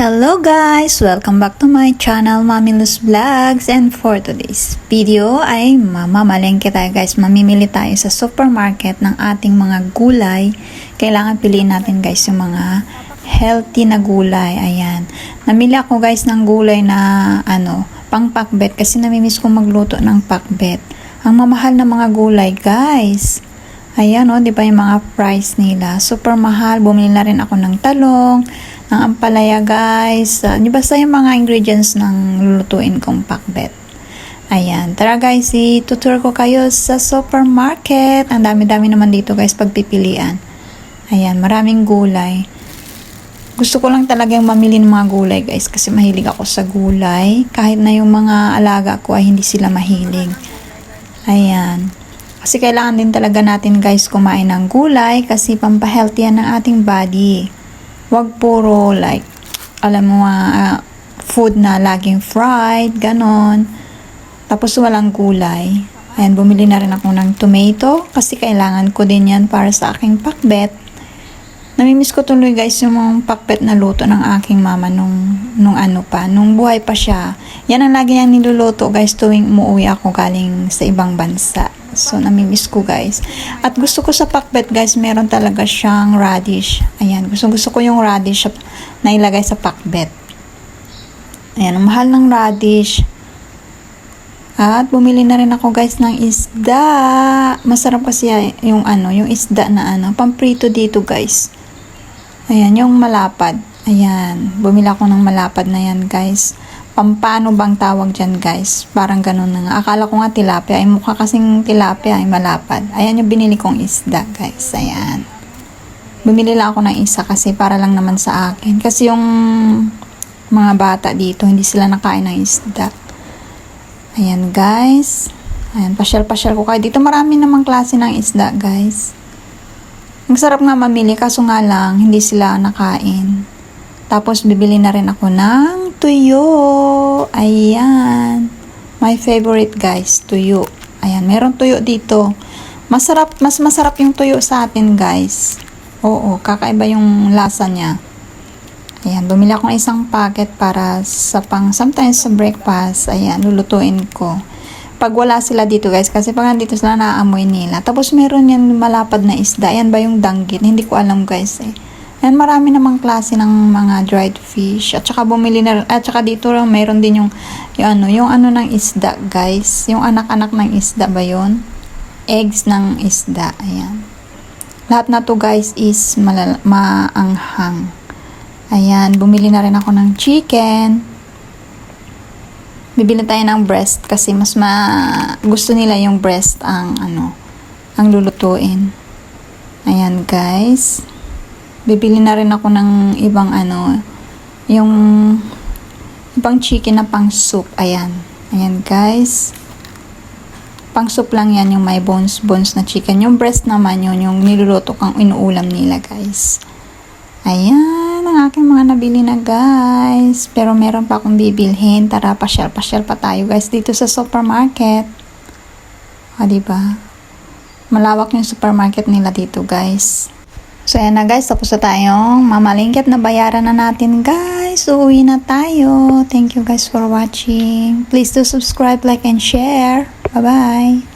Hello guys! Welcome back to my channel, Mami Luz Vlogs. And for today's video ay mamamalengke tayo guys. Mamimili tayo sa supermarket ng ating mga gulay. Kailangan piliin natin guys yung mga healthy na gulay. Ayan. Namili ako guys ng gulay na ano, pang pakbet kasi namimiss ko magluto ng pakbet. Ang mamahal na mga gulay guys. Ayan o, di ba yung mga price nila? Super mahal. Bumili na rin ako ng talong, ng ampalaya guys. Uh, basta yung mga ingredients ng lulutuin kong pakbet. Ayan. Tara guys, itutur ko kayo sa supermarket. Ang dami-dami naman dito guys pagpipilian. Ayan, maraming gulay. Gusto ko lang talaga yung mamili ng mga gulay guys kasi mahilig ako sa gulay. Kahit na yung mga alaga ko ay hindi sila mahilig. Ayan. Kasi kailangan din talaga natin guys kumain ng gulay kasi pampahealthy yan ng ating body. Huwag puro like, alam mo uh, food na laging fried, ganon. Tapos walang gulay. Ayan, bumili na rin ako ng tomato kasi kailangan ko din yan para sa aking pakbet. Namimiss ko tuloy guys yung mga pakbet na luto ng aking mama nung, nung ano pa, nung buhay pa siya. Yan ang lagi niyang niluluto guys tuwing umuwi ako galing sa ibang bansa. So, namimiss ko guys. At gusto ko sa pakbet guys, meron talaga siyang radish. Ayan, gusto, gusto ko yung radish na ilagay sa pakbet. Ayan, ang mahal ng radish. At bumili na rin ako guys ng isda. Masarap kasi yung ano, yung isda na ano, pamprito dito guys. Ayan, yung malapad. Ayan, bumili ako ng malapad na yan guys pampano bang tawag dyan guys? Parang ganun na nga. Akala ko nga tilapia. Ay mukha kasing tilapia ay malapad. Ayan yung binili kong isda guys. Ayan. Bumili lang ako ng isa kasi para lang naman sa akin. Kasi yung mga bata dito, hindi sila nakain ng isda. Ayan guys. Ayan, pasyal-pasyal ko kayo. Dito marami namang klase ng isda guys. Ang sarap nga mamili kaso nga lang hindi sila nakain. Tapos bibili na rin ako ng tuyo. Ayan. My favorite guys, tuyo. Ayan, meron tuyo dito. Masarap, mas masarap yung tuyo sa atin guys. Oo, kakaiba yung lasa niya. Ayan, bumili ako ng isang packet para sa pang, sometimes sa breakfast. Ayan, lulutuin ko. Pag wala sila dito guys, kasi pag nandito sila naaamoy nila. Tapos meron yan malapad na isda. Ayan ba yung danggit? Hindi ko alam guys eh. And marami namang klase ng mga dried fish. At saka bumili na at saka dito lang mayroon din yung yung ano, yung ano ng isda, guys. Yung anak-anak ng isda ba 'yon? Eggs ng isda, ayan. Lahat na to guys is malala- maanghang. Ayan, bumili na rin ako ng chicken. Bibili tayo ng breast kasi mas ma gusto nila yung breast ang ano, ang lulutuin. Ayan guys bibili na rin ako ng ibang ano, yung ibang chicken na pang soup. Ayan. Ayan guys. Pang soup lang yan yung may bones bones na chicken. Yung breast naman yun, yung niluluto kang inuulam nila guys. Ayan, ang aking mga nabili na guys. Pero meron pa akong bibilhin. Tara, pasyal-pasyal pa tayo guys dito sa supermarket. O, diba? Malawak yung supermarket nila dito guys. So, ayan na guys. Tapos na tayong mamalingkit na bayaran na natin guys. Uuwi na tayo. Thank you guys for watching. Please do subscribe, like, and share. Bye-bye.